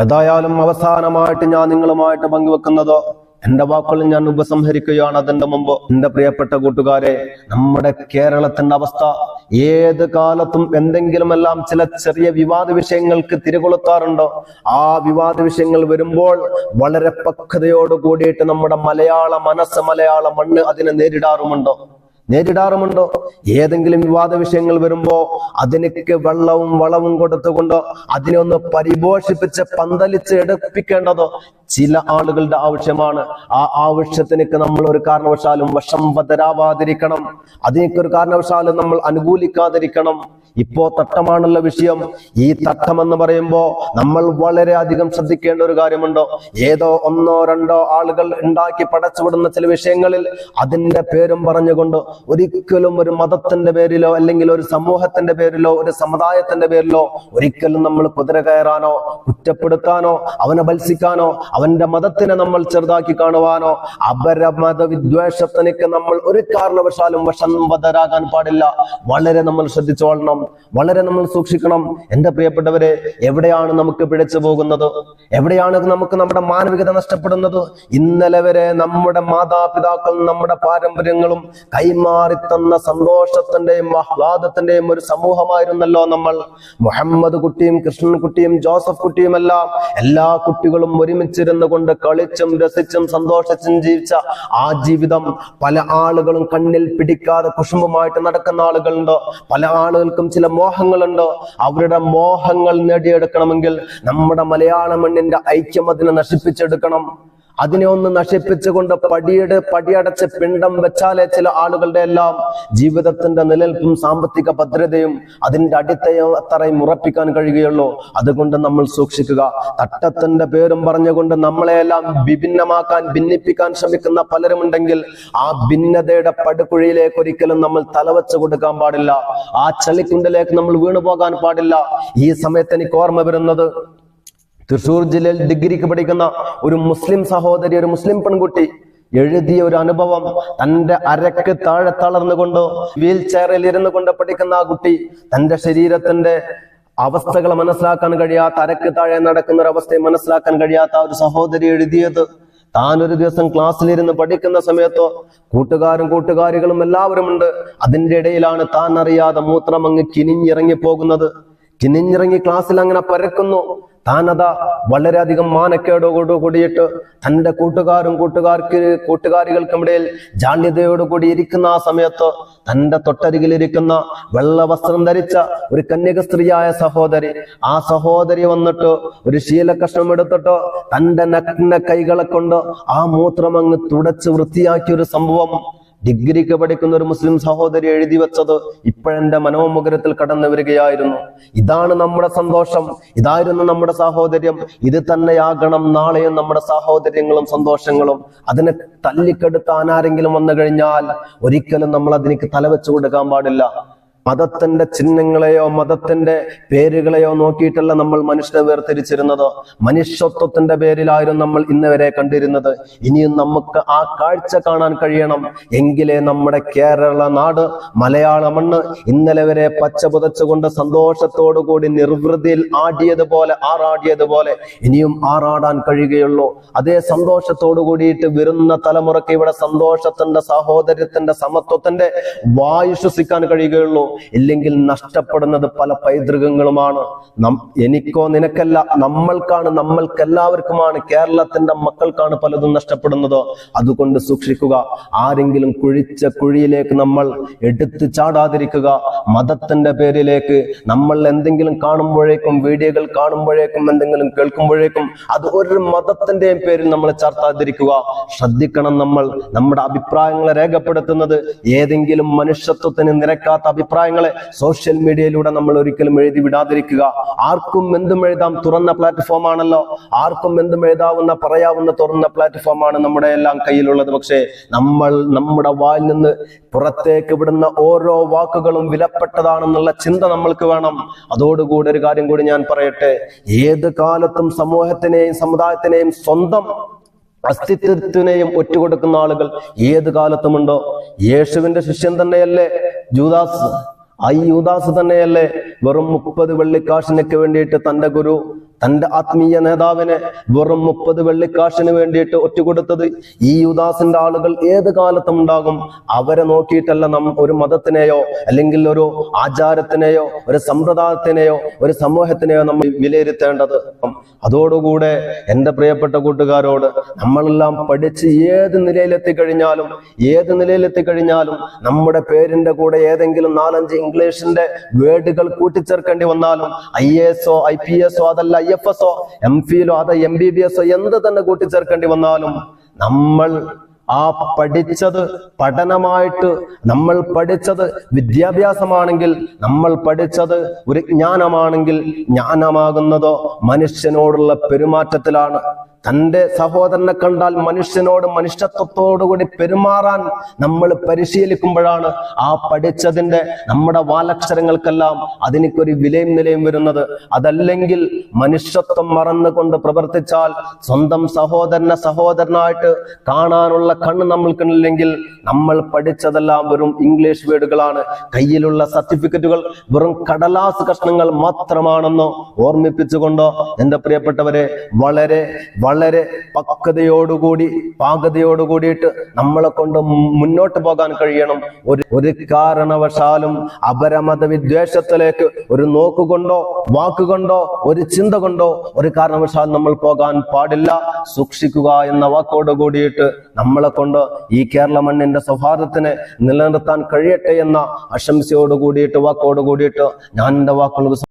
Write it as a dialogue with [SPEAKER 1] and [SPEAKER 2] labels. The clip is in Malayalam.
[SPEAKER 1] ഏതായാലും അവസാനമായിട്ട് ഞാൻ നിങ്ങളുമായിട്ട് പങ്കുവെക്കുന്നത് എന്റെ വാക്കുകൾ ഞാൻ ഉപസംഹരിക്കുകയാണ് അതിന്റെ മുമ്പ്. എന്റെ പ്രിയപ്പെട്ട കൂട്ടുകാരെ നമ്മുടെ കേരളത്തിന്റെ അവസ്ഥ ഏത് കാലത്തും എന്തെങ്കിലും എല്ലാം ചില ചെറിയ വിവാദ വിഷയങ്ങൾക്ക് തിരികൊളുത്താറുണ്ടോ? ആ വിവാദ വിഷയങ്ങൾ വരുമ്പോൾ വളരെ പക്വതയോട് കൂടിയിട്ട് നമ്മുടെ മലയാള മനസ്സ് മലയാള മണ്ണ് അതിനെ നേരിടാറുമുണ്ടോ? നേരിടാറുമുണ്ടോ? ഏതെങ്കിലും വിവാദ വിഷയങ്ങൾ വരുമ്പോ അതിനൊക്കെ വെള്ളവും വളവും കൊടുത്തുകൊണ്ട് അതിനെ ഒന്ന് പരിപോഷിപ്പിച്ച് പന്തലിച്ച് എടുപ്പിക്കേണ്ടതോ ചില ആളുകളുടെ ആവശ്യമാണ്. ആ ആവശ്യത്തിനൊക്കെ നമ്മൾ ഒരു കാരണവശാലും വശം വതരാവാതിരിക്കണം അതിനൊക്കെ ഒരു കാരണവശാലും നമ്മൾ അനുകൂലിക്കാതിരിക്കണം. ഇപ്പോ തട്ടമാണല്ലോ വിഷയം. ഈ തട്ടം എന്ന് പറയുമ്പോ നമ്മൾ വളരെ അധികം ശ്രദ്ധിക്കേണ്ട ഒരു കാര്യമുണ്ടോ. ഏതോ ഒന്നോ രണ്ടോ ആളുകൾ ഉണ്ടാക്കി പടച്ചുവിടുന്ന ചില വിഷയങ്ങളിൽ അതിന്റെ പേരും പറഞ്ഞുകൊണ്ട് ഒരിക്കലും ഒരു മതത്തിന്റെ പേരിലോ അല്ലെങ്കിൽ ഒരു സമൂഹത്തിന്റെ പേരിലോ ഒരു സമുദായത്തിന്റെ പേരിലോ ഒരിക്കലും നമ്മൾ കുതിര കയറാനോ കുറ്റപ്പെടുത്താനോ അവനെ ബത്സിക്കാനോ അവന്റെ മതത്തിനെ നമ്മൾ ചെറുതാക്കി കാണുവാനോ അപര മതവിദ്വേഷത്തിനൊക്കെ നമ്മൾ ഒരു കാരണവശാലും വശംവതരാകാൻ പാടില്ല. വളരെ നമ്മൾ ശ്രദ്ധിച്ചു ശ്രദ്ധിച്ചോളണം വളരെ നമ്മൾ സൂക്ഷിക്കണം. എന്റെ പ്രിയപ്പെട്ടവരെ എവിടെയാണ് നമുക്ക് പിഴച്ചു പോകുന്നത്? എവിടെയാണ് നമുക്ക് നമ്മുടെ മാനവികത നഷ്ടപ്പെടുന്നത്? ഇന്നലെ വരെ നമ്മുടെ മാതാപിതാക്കൾ നമ്മുടെ പാരമ്പര്യങ്ങളും കൈമാറി തന്ന സന്തോഷത്തിന്റെയും ആഹ്ലാദത്തിന്റെയും ഒരു സമൂഹമായിരുന്നല്ലോ നമ്മൾ. മുഹമ്മദ് കുട്ടിയും കൃഷ്ണൻ കുട്ടിയും ജോസഫ് കുട്ടിയും എല്ലാം എല്ലാ കുട്ടികളും ഒരുമിച്ചിരുന്നു കൊണ്ട് കളിച്ചും രസിച്ചും സന്തോഷിച്ചും ജീവിച്ച ആ ജീവിതം പല ആളുകളും കണ്ണിൽ പിടിക്കാതെ കുഷുമ്പുമായിട്ട് നടക്കുന്ന ആളുകളുണ്ട്. പല ആളുകൾക്കും ചില മോഹങ്ങളുണ്ട്. അവരുടെ മോഹങ്ങൾ നേടിയെടുക്കണമെങ്കിൽ നമ്മുടെ മലയാള മണ്ണിന്റെ ഐക്യം അതിനെ നശിപ്പിച്ചെടുക്കണം. അതിനെ ഒന്ന് നശിപ്പിച്ചുകൊണ്ട് പടിയുടെ പടിയടച്ച് പിണ്ടം വെച്ചാലേ ചില ആളുകളുടെ എല്ലാം ജീവിതത്തിന്റെ നിലനിൽപ്പും സാമ്പത്തിക ഭദ്രതയും അതിന്റെ അടിത്തയും അത്രയും ഉറപ്പിക്കാൻ കഴിയുകയുള്ളൂ. അതുകൊണ്ട് നമ്മൾ സൂക്ഷിക്കുക. തട്ടത്തിന്റെ പേരും പറഞ്ഞുകൊണ്ട് നമ്മളെയെല്ലാം വിഭിന്നമാക്കാൻ ഭിന്നിപ്പിക്കാൻ ശ്രമിക്കുന്ന പലരുമുണ്ടെങ്കിൽ ആ ഭിന്നതയുടെ പടുക്കുഴിയിലേക്ക് ഒരിക്കലും നമ്മൾ തലവച്ചു കൊടുക്കാൻ പാടില്ല. ആ ചളിക്കുണ്ടിലേക്ക് നമ്മൾ വീണുപോകാൻ പാടില്ല. ഈ സമയത്ത് എനിക്ക് ഓർമ്മ വരുന്നത് തൃശൂർ ജില്ലയിൽ ഡിഗ്രിക്ക് പഠിക്കുന്ന ഒരു മുസ്ലിം സഹോദരി ഒരു മുസ്ലിം പെൺകുട്ടി എഴുതിയ ഒരു അനുഭവം തന്റെ അരക്ക് താഴെ തളർന്നുകൊണ്ട് വീൽ ചെയറിൽ ഇരുന്നു കൊണ്ട് പഠിക്കുന്ന ആ കുട്ടി തന്റെ ശരീരത്തിന്റെ അവസ്ഥകൾ മനസ്സിലാക്കാൻ കഴിയാത്ത അരക്ക് താഴെ നടക്കുന്ന ഒരു അവസ്ഥയെ മനസ്സിലാക്കാൻ കഴിയാത്ത ഒരു സഹോദരി എഴുതിയത്. താൻ ഒരു ദിവസം ക്ലാസ്സിലിരുന്ന് പഠിക്കുന്ന സമയത്തോ കൂട്ടുകാരും കൂട്ടുകാരികളും എല്ലാവരും ഉണ്ട്. അതിന്റെ ഇടയിലാണ് താൻ അറിയാതെ മൂത്രം അങ്ങ് കിനിഞ്ഞിറങ്ങി പോകുന്നത്. കിനിഞ്ഞിറങ്ങി ക്ലാസ്സിൽ അങ്ങനെ പരക്കുന്നു. താനതാ വളരെയധികം മാനക്കേടോടു കൂടിയിട്ട് തന്റെ കൂട്ടുകാരും കൂട്ടുകാർക്ക് കൂട്ടുകാരികൾക്കുമിടയിൽ ജാള്യതയോട് കൂടി ഇരിക്കുന്ന ആ സമയത്ത് തന്റെ തൊട്ടരികിലിരിക്കുന്ന വെള്ള വസ്ത്രം ധരിച്ച ഒരു കന്യക സ്ത്രീയായ സഹോദരി ആ സഹോദരി വന്നിട്ട് ഒരു ശീലകഷ്ണം എടുത്തിട്ട് തന്റെ നഗ്ന കൈകളെ കൊണ്ട് ആ മൂത്രം അങ്ങ് തുടച്ച് വൃത്തിയാക്കിയ ഒരു സംഭവം ഡിഗ്രിക്ക് പഠിക്കുന്ന ഒരു മുസ്ലിം സഹോദരി എഴുതി വെച്ചത് ഇപ്പോഴെന്റെ മനോമുഖരത്തിൽ കടന്നു വരികയായിരുന്നു. ഇതാണ് നമ്മുടെ സന്തോഷം. ഇതായിരുന്നു നമ്മുടെ സാഹോദര്യം. ഇത് തന്നെയാകണം. നാളെയും നമ്മുടെ സാഹോദര്യങ്ങളും സന്തോഷങ്ങളും. അതിനെ തല്ലിക്കെടുത്താൻ ആരെങ്കിലും വന്നു കഴിഞ്ഞാൽ ഒരിക്കലും നമ്മൾ അതിനേക്ക് തലവെച്ചു കൊടുക്കാൻ പാടില്ല. മതത്തിന്റെ ചിഹ്നങ്ങളെയോ മതത്തിന്റെ പേരുകളെയോ നോക്കിയിട്ടല്ല നമ്മൾ മനുഷ്യനെ വേർതിരിച്ചിരുന്നത്. മനുഷ്യത്വത്തിന്റെ പേരിലായിരുന്നു നമ്മൾ ഇന്നുവരെ കണ്ടിരുന്നത്. ഇനിയും നമുക്ക് ആ കാഴ്ച കാണാൻ കഴിയണം. എങ്കിലേ നമ്മുടെ കേരള നാട് മലയാള മണ്ണ് ഇന്നലെ വരെ പച്ച പുതച്ചുകൊണ്ട് സന്തോഷത്തോടു കൂടി നിർവൃതിയിൽ ആടിയതുപോലെ ആറാടിയതുപോലെ ഇനിയും ആറാടാൻ കഴിയുകയുള്ളൂ. അതേ സന്തോഷത്തോടു കൂടിയിട്ട് വരുന്ന തലമുറയ്ക്ക് ഇവിടെ സന്തോഷത്തിന്റെ സാഹോദര്യത്തിന്റെ സമത്വത്തിന്റെ വായു ശ്വസിക്കാൻ കഴിയുകയുള്ളൂ. ഇല്ലെങ്കിൽ നഷ്ടപ്പെടുന്നത് പല പൈതൃകങ്ങളുമാണ്. എനിക്കോ നിനക്കല്ല നമ്മൾക്കാണ് നമ്മൾക്ക് എല്ലാവർക്കുമാണ് കേരളത്തിന്റെ മക്കൾക്കാണ് പലതും നഷ്ടപ്പെടുന്നത്. അതുകൊണ്ട് സൂക്ഷിക്കുക ആരെങ്കിലും കുഴിച്ച കുഴിയിലേക്ക് നമ്മൾ എടുത്തു ചാടാതിരിക്കുക മതത്തിന്റെ പേരിലേക്ക് നമ്മൾ എന്തെങ്കിലും കാണുമ്പോഴേക്കും വീഡിയോകൾ കാണുമ്പോഴേക്കും എന്തെങ്കിലും കേൾക്കുമ്പോഴേക്കും അത് ഒരു മതത്തിന്റെയും പേരിൽ നമ്മൾ ചർത്താതിരിക്കുക. ശ്രദ്ധിക്കണം നമ്മൾ നമ്മുടെ അഭിപ്രായങ്ങളെ രേഖപ്പെടുത്തുന്നത് ഏതെങ്കിലും മനുഷ്യത്വത്തിന് നിരക്കാത്ത അഭിപ്രായങ്ങളെ സോഷ്യൽ മീഡിയയിലൂടെ നമ്മൾ ഒരിക്കലും എഴുതി വിടാതിരിക്കുക. ആർക്കും എന്തും എഴുതാം തുറന്ന പ്ലാറ്റ്ഫോം ആണല്ലോ. ആർക്കും എന്തും എഴുതാവുന്ന പറയാവുന്ന തുറന്ന പ്ലാറ്റ്ഫോം ആണ് നമ്മുടെ എല്ലാം കയ്യിലുള്ളത്. പക്ഷേ നമ്മൾ നമ്മുടെ വായിൽ നിന്ന് പുറത്തേക്ക് വിടുന്ന ഓരോ വാക്കുകളും വിലപ്പെട്ടതാണെന്നുള്ള ചിന്ത നമ്മൾക്ക് വേണം. അതോടുകൂടി ഒരു കാര്യം കൂടി ഞാൻ പറയട്ടെ. ഏത് കാലത്തും സമൂഹത്തിനെയും സമുദായത്തിനെയും സ്വന്തം അസ്തിത്വത്തിനെയും ഒറ്റുകൊടുക്കുന്ന ആളുകൾ ഏത് കാലത്തുമുണ്ടോ? യേശുവിന്റെ ശിഷ്യൻ തന്നെയല്ലേ? ജൂദാസ് ആ യൂദാസ് തന്നെയല്ലേ വെറും മുപ്പത് വെള്ളിക്കാശിനൊക്കെ വേണ്ടിയിട്ട് തന്റെ ഗുരു തന്റെ ആത്മീയ നേതാവിനെ വെറും മുപ്പത് വെള്ളിക്കാശിന് വേണ്ടിയിട്ട് ഒറ്റുകൊടുത്തത് ഈ യുദാസിന്റെ ആളുകൾ ഏത് കാലത്തും ഉണ്ടാകും? അവരെ നോക്കിയിട്ടല്ല നാം ഒരു മതത്തിനെയോ അല്ലെങ്കിൽ ഒരു ആചാരത്തിനെയോ ഒരു സമ്പ്രദായത്തിനെയോ ഒരു സമൂഹത്തിനെയോ നമ്മൾ വിലയിരുത്തേണ്ടത്. അതോടുകൂടെ എന്റെ പ്രിയപ്പെട്ട കൂട്ടുകാരോട് നമ്മളെല്ലാം പഠിച്ച് ഏത് നിലയിലെത്തി കഴിഞ്ഞാലും ഏത് നിലയിലെത്തി കഴിഞ്ഞാലും നമ്മുടെ പേരിന്റെ കൂടെ ഏതെങ്കിലും നാലഞ്ച് ഇംഗ്ലീഷിന്റെ വേർഡുകൾ കൂട്ടിച്ചേർക്കേണ്ടി വന്നാലും ഐ എസോ ഐ പി എസോ അതല്ല ഐ എഫ് എസോ എം ഫിയിലോ അതോ എം ബി ബി എസോ എന്ത് തന്നെ കൂട്ടിച്ചേർക്കേണ്ടി വന്നാലും നമ്മൾ ആ പഠിച്ചത് പഠനമായിട്ട് നമ്മൾ പഠിച്ചത് വിദ്യാഭ്യാസമാണെങ്കിൽ നമ്മൾ പഠിച്ചത് ഒരു ജ്ഞാനമാണെങ്കിൽ ജ്ഞാനമാകുന്നതോ മനുഷ്യനോടുള്ള പെരുമാറ്റത്തിലാണ്. തന്റെ സഹോദരനെ കണ്ടാൽ മനുഷ്യനോട് മനുഷ്യത്വത്തോടുകൂടി പെരുമാറാൻ നമ്മൾ പരിശീലിക്കുമ്പോഴാണ് ആ പഠിച്ചതിന്റെ നമ്മുടെ വാലക്ഷരങ്ങൾക്കെല്ലാം അതിനൊരു വിലയും നിലയും വരുന്നത്. അതല്ലെങ്കിൽ മനുഷ്യത്വം മറന്നുകൊണ്ട് പ്രവർത്തിച്ചാൽ സ്വന്തം സഹോദരനെ സഹോദരനായിട്ട് കാണാനുള്ള കണ്ണ് നമ്മൾക്കുണ്ടെങ്കിൽ നമ്മൾ പഠിച്ചതെല്ലാം വെറും ഇംഗ്ലീഷ് വേർഡുകളാണ്. കയ്യിലുള്ള സർട്ടിഫിക്കറ്റുകൾ വെറും കടലാസ് കഷ്ണങ്ങൾ മാത്രമാണെന്നോ ഓർമ്മിപ്പിച്ചുകൊണ്ടോ എന്റെ പ്രിയപ്പെട്ടവരെ വളരെ വളരെ പക്വതയോടുകൂടി പാകതയോടുകൂടിയിട്ട് നമ്മളെ കൊണ്ട് മുന്നോട്ട് പോകാൻ കഴിയണം. ഒരു ഒരു കാരണവശാലും അപരമത വിദ്വേഷത്തിലേക്ക് ഒരു നോക്കുകൊണ്ടോ വാക്കുകൊണ്ടോ ഒരു ചിന്ത കൊണ്ടോ ഒരു കാരണവശാലും നമ്മൾ പോകാൻ പാടില്ല. സൂക്ഷിക്കുക എന്ന വാക്കോട് കൂടിയിട്ട് നമ്മളെ കൊണ്ട് ഈ കേരള മണ്ണിന്റെ സൗഹാർദ്ദത്തിനെ നിലനിർത്താൻ കഴിയട്ടെ എന്ന ആശംസയോട് കൂടിയിട്ട് വാക്കോട് കൂടിയിട്ട് ഞാൻ എന്റെ വാക്കുകൾ